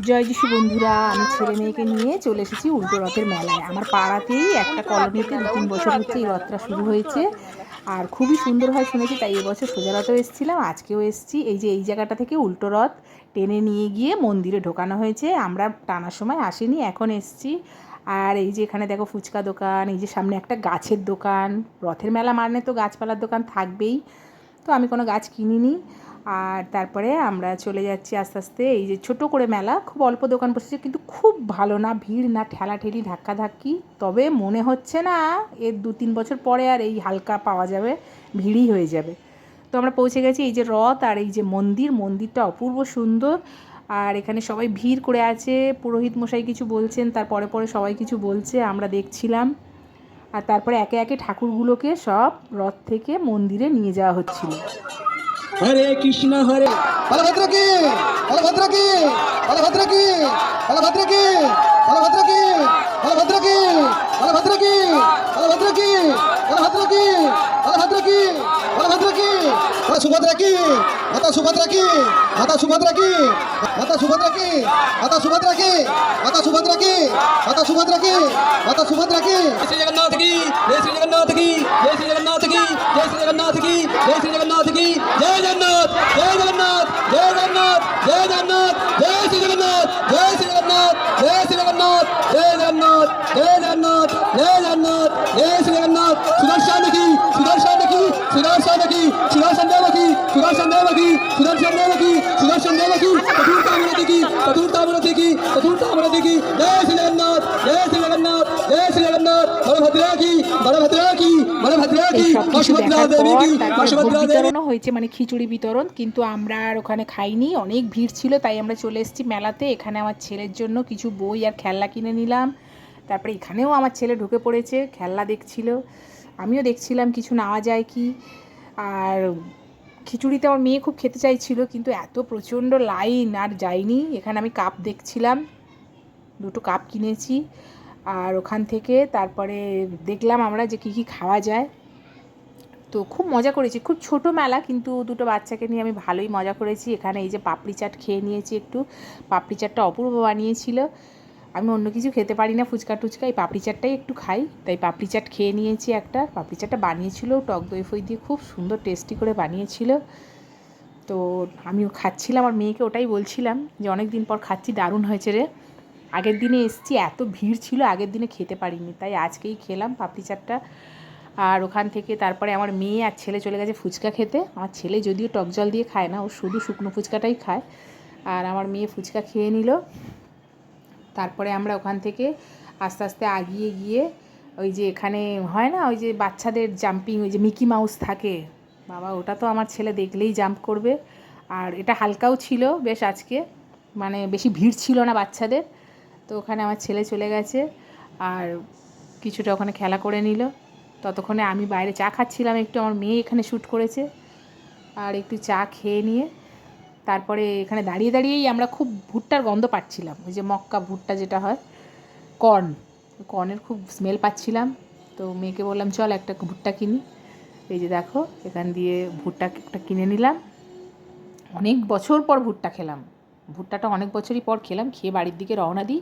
জয় যিশু বন্ধুরা, আমি ছেলে মেয়েকে নিয়ে চলে এসেছি উল্টো রথের মেলায়। আমার পাড়াতেই একটা কলোনিতে দু তিন বছর হচ্ছে এই রথটা শুরু হয়েছে। আর খুবই সুন্দর হয় শুনেছি, তাই এবছর সোজা রথেও এসেছিলাম, আজকেও এসেছি। এই যে এই জায়গাটা থেকে উল্টো রথ টেনে নিয়ে গিয়ে মন্দিরে ঢোকানো হয়েছে। আমরা টানার সময় আসিনি, এখন এসেছি। আর এই যে এখানে দেখো ফুচকা দোকান, এই যে সামনে একটা গাছের দোকান। রথের মেলা মানে তো গাছপালার দোকান থাকবেই। তো আমি কোনো গাছ কিনিনি। আর তারপরে আমরা চলে যাচ্ছি আস্তে আস্তে এই যে ছোট করে মেলা, খুব অল্প দোকান বসেছে, কিন্তু খুব ভালো না, ভিড় না ঠেলা ঠেলাঠেলি, ধাক্কাধাক্কি। তবে মনে হচ্ছে না, এর দু তিন বছর পরে আর এই হালকা পাওয়া যাবে, ভিড়ই হয়ে যাবে। তো আমরা পৌঁছে গেছি এই যে রথ আর এই যে মন্দির, মন্দিরটা অপূর্ব সুন্দর। আর এখানে সবাই ভিড় করে আছে, পুরোহিত মশাই কিছু বলছেন তারপরে পরে সবাই কিছু বলছে, আমরা দেখছিলাম। আর তারপরে একে একে ঠাকুরগুলোকে সব রথ থেকে মন্দিরে নিয়ে যাওয়া হচ্ছিল। হরে কৃষ্ণ হরে বলভদ্র কি বলভদ্র কি বলভদ্র কি বলভদ্র কি বলভদ্র কি বলভদ্র কি বলভদ্র কি বলভদ্র কি বলভদ্র কি বলভদ্র কি বলভদ্র কি মাতা সুভদ্রা কি মাতা সুভদ্রা কি মাতা সুভদ্রা কি মাতা সুভদ্রা কি মাতা সুভদ্রা কি মাতা সুভদ্রা কি মাতা সুভদ্রা কি মাতা সুভদ্রা কি শ্রী জগন্নাথ কি জয় শ্রী জগন্নাথ কি জয় শ্রী জগন্নাথ কি জয় শ্রী জগন্নাথ কি জয় শ্রী জগন্নাথ কি হয়েছে মানে খিচুড়ি বিতরণ কিন্তু আমরা আর ওখানে খাইনি অনেক ভিড় ছিল তাই আমরা চলে এসেছি মেলাতে এখানে আমার ছেলের জন্য কিছু বই আর খেলনা কিনে নিলাম তারপরে এখানেও আমার ছেলে ঢুকে পড়েছে খেলনা দেখছিল আমিও দেখছিলাম কিছু নেওয়া যায় কি আর খিচুড়িতে আমার মেয়ে খুব খেতে চাইছিল, কিন্তু এত প্রচণ্ড লাইন আর যাইনি। এখানে আমি কাপ দেখছিলাম, দুটো কাপ কিনেছি। আর ওখান থেকে তারপরে দেখলাম আমরা যে কী কী খাওয়া যায়। তো খুব মজা করেছি, খুব ছোট মেলা, কিন্তু দুটো বাচ্চাকে নিয়ে আমি ভালোই মজা করেছি। এখানে এই যে পাপড়ি চাট খেয়ে নিয়েছি একটু। পাপড়ি চাটটা অপূর্ব বানিয়েছিল। আমি অন্য কিছু খেতে পারি না, ফুচকা টুচকা, এই পাপড়ি চাটটাই একটু খাই। তাই পাপড়ি চাট খেয়ে নিয়েছি একটা। পাপড়ি চাটটা বানিয়েছিল, টক দই ফই দিয়ে খুব সুন্দর টেস্টি করে বানিয়েছিল। তো আমিও খাচ্ছিলাম আর মেয়েকে ওটাই বলছিলাম যে অনেক দিন পর খাচ্ছি, দারুণ হয়েছে রে। আগের দিনে এসছি, এত ভিড় ছিল, আগের দিনে খেতে পারিনি। তাই আজকেই খেলাম পাপড়ি চাটটা। আর ওখান থেকে তারপরে আমার মেয়ে আর ছেলে চলে গেছে ফুচকা খেতে। আমার ছেলে যদিও টক জল দিয়ে খায় না, ও শুধু শুকনো ফুচকাটাই খায়। আর আমার মেয়ে ফুচকা খেয়ে নিল। তারপরে আমরা ওখান থেকে আস্তে আস্তে আগিয়ে গিয়ে ওই যে এখানে হয় না, ওই যে বাচ্চাদের জাম্পিং ওই যে মিকি মাউস থাকে। বাবা, ওটা তো আমার ছেলে দেখলেই জাম্প করবে। আর এটা হালকাও ছিল বেশ আজকে মানে বেশি ভিড় ছিল না বাচ্চাদের। তো ওখানে আমার ছেলে চলে গেছে আর কিছুটা ওখানে খেলা করে নিল। ততক্ষণে আমি বাইরে চা খাচ্ছিলাম, একটু আমার মেয়ে এখানে শ্যুট করেছে। আর একটু চা খেয়ে নিয়ে তারপরে এখানে দাঁড়িয়ে দাঁড়িয়েই আমরা খুব ভুট্টার গন্ধ পাচ্ছিলাম। ওই যে মক্কা ভুট্টা যেটা হয়, কর্ন। কর্নের খুব স্মেল পাচ্ছিলাম। তো মেয়েকে বললাম, চল একটা ভুট্টা কিনি। এই যে দেখো, এখান দিয়ে ভুট্টা একটা কিনে নিলাম। অনেক বছর পর ভুট্টা খেলাম। ভুট্টাটা অনেক বছরই পর খেলাম, খেয়ে বাড়ির দিকে রওনা দিই।